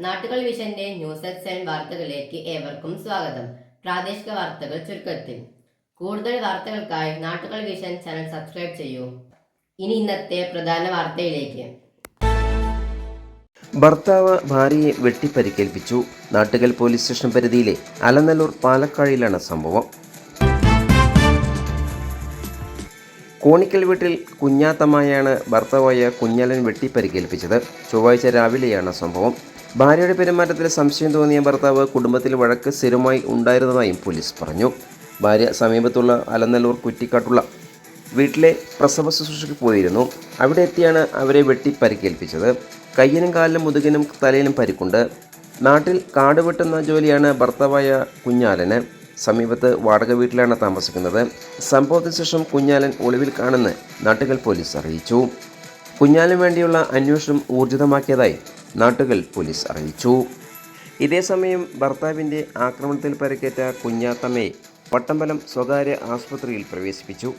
നാട്ടുകൾ വിഷന്റെ news at വാർത്തകളിലേക്ക് ഏവർക്കും സ്വാഗതം. പ്രാദേശിക വാർത്തകൾ ചുരുക്കത്തിൽ. കൂടുതൽ വാർത്തകൾക്കായി നാട്ടുകൾ വിഷൻ ചാനൽ സബ്സ്ക്രൈബ് ചെയ്യൂ. ഇനി ഇന്നത്തെ പ്രധാന വാർത്തയിലേക്ക്. ഭർത്താവ് ഭാര്യയെ വെട്ടിപ്പരിക്കേൽപ്പിച്ചു. നാട്ടുകൽ പോലീസ് സ്റ്റേഷൻ പരിധിയിലെ അലനല്ലൂർ പാലക്കാഴിയിലാണ് സംഭവം. കോണിക്കൽ വീട്ടിൽ കുഞ്ഞാത്തമ്മയാണ് ഭർത്താവായ കുഞ്ഞാലൻ വെട്ടിപ്പരിക്കേൽപ്പിച്ചത്. ചൊവ്വാഴ്ച രാവിലെയാണ് സംഭവം. ഭാര്യയുടെ പെരുമാറ്റത്തിൽ സംശയം തോന്നിയ ഭർത്താവ് കുടുംബത്തിൽ വഴക്ക് സ്ഥിരമായി ഉണ്ടായിരുന്നതായും പോലീസ് പറഞ്ഞു. ഭാര്യ സമീപത്തുള്ള അലനല്ലൂർ കുറ്റിക്കാട്ടുള്ള വീട്ടിലെ പ്രസവ ശുശ്രൂഷയ്ക്ക് പോയിരുന്നു. അവിടെ എത്തിയാണ് അവരെ വെട്ടി പരിക്കേൽപ്പിച്ചത് കയ്യിനും കാലിലും മുതുകിനും തലയിലും പരിക്കുണ്ട്. നാട്ടിൽ കാട് വെട്ടുന്ന ജോലിയാണ് ഭർത്താവായ കുഞ്ഞാലന്. സമീപത്ത് വാടക വീട്ടിലാണ് താമസിക്കുന്നത്. സംഭവത്തിന് ശേഷം കുഞ്ഞാലൻ ഒളിവിൽ കാണുന്ന നാട്ടുകൽ പോലീസ് അറിയിച്ചു. കുഞ്ഞാലിന് വേണ്ടിയുള്ള അന്വേഷണം ഊർജിതമാക്കിയതായി നാട്ടുകൽ പോലീസ് അറിയിച്ചു. ഇതേസമയം ഭർത്താവിന്റെ ആക്രമണത്തിൽ പരിക്കേറ്റ കുഞ്ഞാത്തമ്മയെ പട്ടമ്പലം സ്വകാര്യ ആശുപത്രിയിൽ പ്രവേശിപ്പിച്ചു.